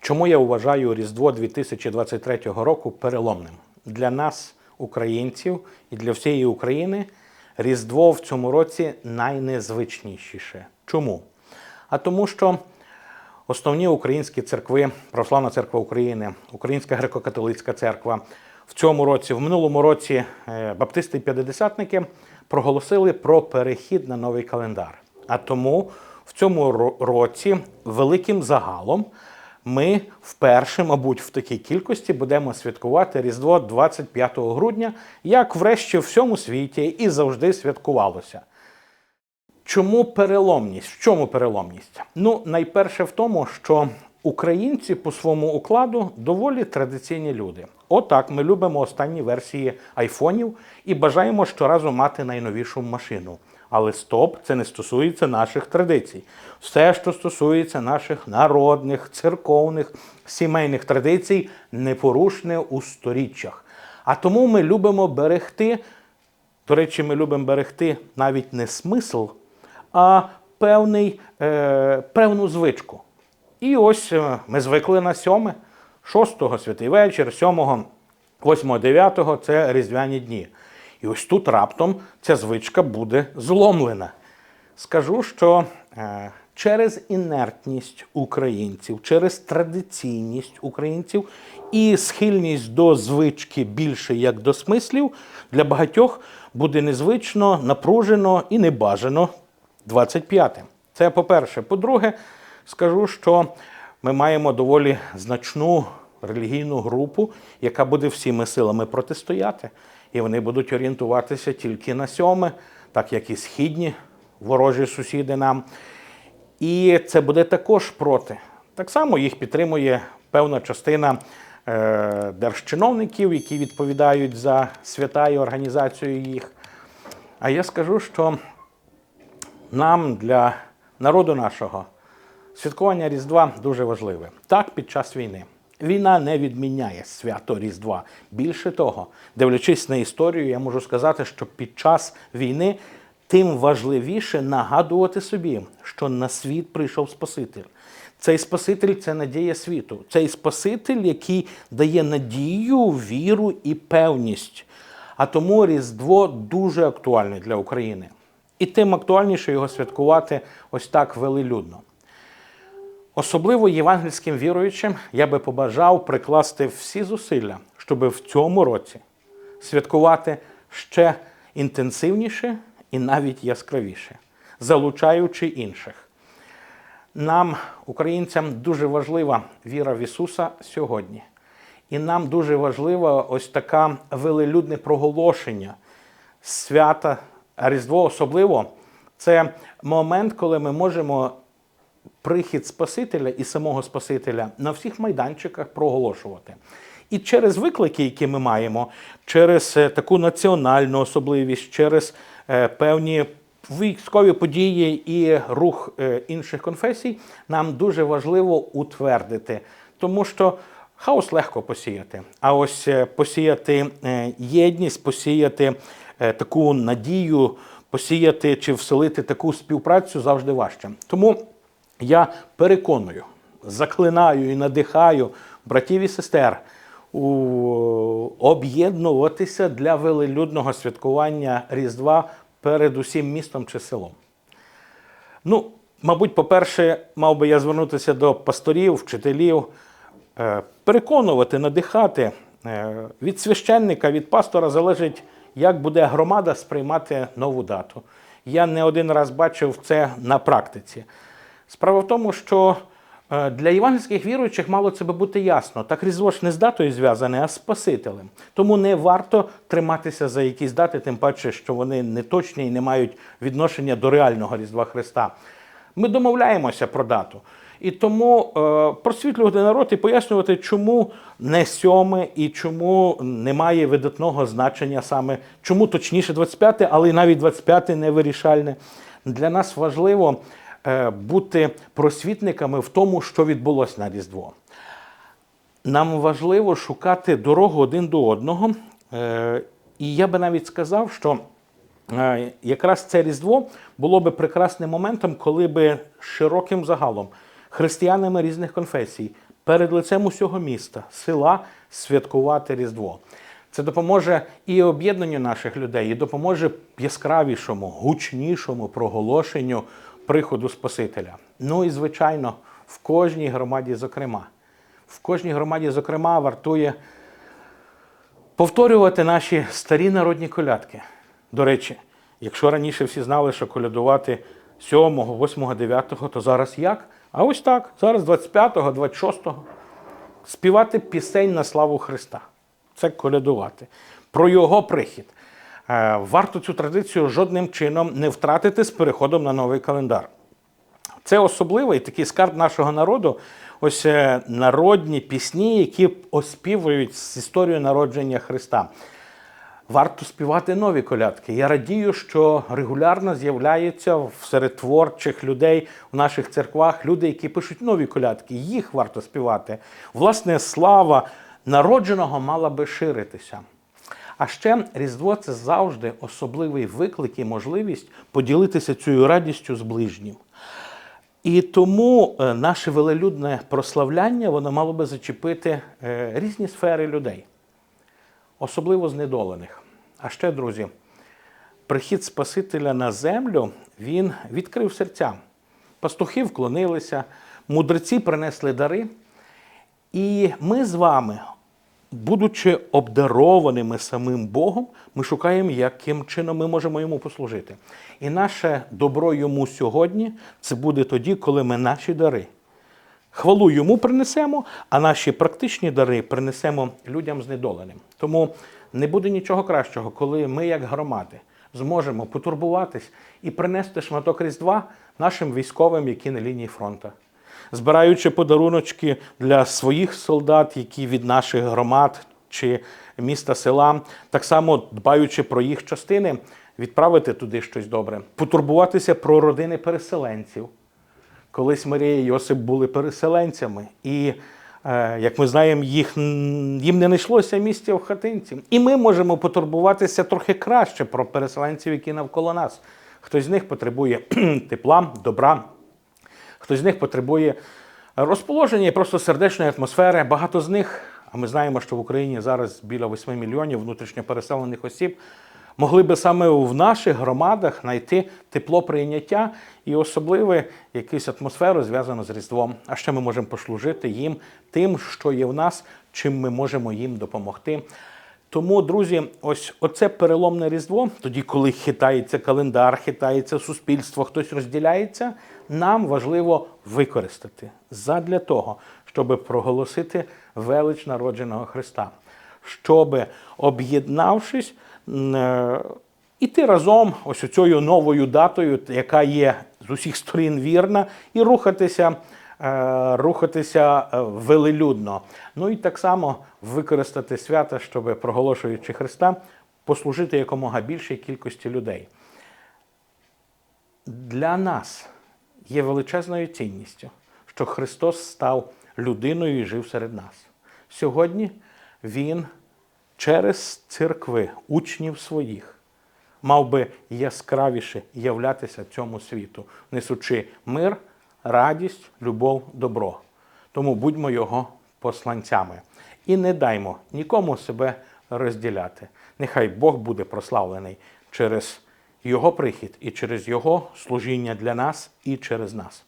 Чому я вважаю Різдво 2023 року переломним для нас, українців, і для всієї України Різдво в цьому році найнезвичнішіше. Чому? А тому, що основні українські церкви, Православна церква України, Українська греко-католицька церква в цьому році, в минулому році е, баптисти і п'ятидесятники проголосили про перехід на новий календар. А тому в цьому році великим загалом ми вперше, мабуть, в такій кількості будемо святкувати Різдво 25 грудня, як врешті в всьому світі і завжди святкувалося. Чому переломність? В чому переломність? Ну, найперше в тому, що українці по своєму укладу доволі традиційні люди. Отак, ми любимо останні версії айфонів і бажаємо щоразу мати найновішу машину. Але стоп, це не стосується наших традицій. Все, що стосується наших народних, церковних, сімейних традицій, непорушне у сторіччях. А тому ми любимо берегти до речі, ми любимо берегти навіть не смисл, а певний, е, певну звичку. І ось е, ми звикли на сьоме, шостого святий вечір, сьомого, восьмого, дев'ятого це різдвяні дні. І ось тут раптом ця звичка буде зломлена. Скажу, що е, через інертність українців, через традиційність українців і схильність до звички більше як до смислів, для багатьох буде незвично, напружено і небажано 25. Це по-перше. По-друге, скажу, що ми маємо доволі значну релігійну групу, яка буде всіми силами протистояти. І вони будуть орієнтуватися тільки на сьоме, так як і східні ворожі сусіди нам. І це буде також проти. Так само їх підтримує певна частина е, держчиновників, які відповідають за свята і організацію їх. А я скажу, що нам для народу нашого святкування Різдва дуже важливе. Так, під час війни. Війна не відміняє свято Різдва. Більше того, дивлячись на історію, я можу сказати, що під час війни тим важливіше нагадувати собі, що на світ прийшов Спаситель. Цей Спаситель це надія світу. Цей Спаситель, який дає надію, віру і певність. А тому Різдво дуже актуальне для України. І тим актуальніше його святкувати ось так велелюдно. Особливо євангельським віруючим я би побажав прикласти всі зусилля, щоб в цьому році святкувати ще інтенсивніше і навіть яскравіше, залучаючи інших. Нам, українцям, дуже важлива віра в Ісуса сьогодні. І нам дуже важливо ось таке велелюдне проголошення свята, Різдво особливо це момент, коли ми можемо прихід Спасителя і самого Спасителя на всіх майданчиках проголошувати. І через виклики, які ми маємо, через е, таку національну особливість, через е, певні військові події і рух е, інших конфесій, нам дуже важливо утвердити, тому що хаос легко посіяти. А ось посіяти єдність, посіяти таку надію, посіяти чи вселити таку співпрацю завжди важче. Тому я переконую, заклинаю і надихаю братів і сестер об'єднуватися для велелюдного святкування Різдва перед усім містом чи селом. Ну, мабуть, по-перше, мав би я звернутися до пасторів, вчителів, е, переконувати, надихати. Е, Від священника, від пастора залежить, як буде громада сприймати нову дату. Я не один раз бачив це на практиці. Справа в тому, що е, для євангельських віруючих мало це би бути ясно. Так Різдво ж не з датою зв'язане, а з Спасителем. Тому не варто триматися за якісь дати, тим паче, що вони не точні і не мають відношення до реального Різдва Христа. Ми домовляємося про дату. І тому е, просвітлювати народ і пояснювати, чому не сьоме і чому немає видатного значення саме, чому точніше 25, але й навіть 25 не вирішальне. Для нас важливо бути просвітниками в тому, що відбулося на Різдво. Нам важливо шукати дорогу один до одного. Е, І я би навіть сказав, що е, якраз це Різдво було би прекрасним моментом, коли би широким загалом християнами різних конфесій перед лицем усього міста, села святкувати Різдво. Це допоможе і об'єднанню наших людей, і допоможе яскравішому, гучнішому проголошенню приходу Спасителя. Ну і звичайно, в кожній громаді, зокрема, в кожній громаді, зокрема, вартує повторювати наші старі народні колядки. До речі, якщо раніше всі знали, що колядувати 7, 8, 9, то зараз як? А ось так, зараз 25, 26 співати пісень на славу Христа. Це колядувати. Про його прихід. Е, Варто цю традицію жодним чином не втратити з переходом на новий календар. Це особливий такий скарб нашого народу. Ось е, народні пісні, які оспівують з історію народження Христа. Варто співати нові колядки. Я радію, що регулярно з'являються серед творчих людей у наших церквах люди, які пишуть нові колядки. Їх варто співати. Власне, слава народженого мала би ширитися. А ще Різдво це завжди особливий виклик і можливість поділитися цією радістю з ближнім. І тому е, наше велелюдне прославляння воно мало би зачепити е, різні сфери людей, особливо знедолених. А ще, друзі, прихід Спасителя на землю він відкрив серця. Пастухи вклонилися, мудреці принесли дари. І ми з вами, будучи обдарованими самим Богом, ми шукаємо, яким чином ми можемо йому послужити. І наше добро йому сьогодні це буде тоді, коли ми наші дари. Хвалу йому принесемо, а наші практичні дари принесемо людям знедоленим. Тому не буде нічого кращого, коли ми, як громади, зможемо потурбуватись і принести шматок Різдва нашим військовим, які на лінії фронту збираючи подаруночки для своїх солдат, які від наших громад чи міста села, так само дбаючи про їх частини, відправити туди щось добре, потурбуватися про родини переселенців. Колись Марія і Йосип були переселенцями, і, е, як ми знаємо, їх, їм не знайшлося місця в хатинці. І ми можемо потурбуватися трохи краще про переселенців, які навколо нас. Хтось з них потребує тепла, добра, Хтось з них потребує розположення і просто сердечної атмосфери. Багато з них, а ми знаємо, що в Україні зараз біля 8 мільйонів внутрішньо переселених осіб, могли би саме в наших громадах знайти тепло прийняття і особливе якусь атмосферу зв'язану з Різдвом. А ще ми можемо послужити їм тим, що є в нас, чим ми можемо їм допомогти. Тому, друзі, ось оце переломне різдво, тоді, коли хитається календар, хитається суспільство, хтось розділяється, нам важливо використати задля того, щоб проголосити велич народженого Христа, щоб, об'єднавшись, е, іти разом ось цією новою датою, яка є з усіх сторін вірна, і рухатися рухатися е, велелюдно. Ну і так само використати свята, щоб, проголошуючи Христа, послужити якомога більшій кількості людей. Для нас є величезною цінністю, що Христос став людиною і жив серед нас. Сьогодні Він через церкви, учнів своїх, мав би яскравіше являтися цьому світу, несучи мир, радість, любов, добро. Тому будьмо його посланцями і не даймо нікому себе розділяти. Нехай Бог буде прославлений через його прихід і через його служіння для нас і через нас.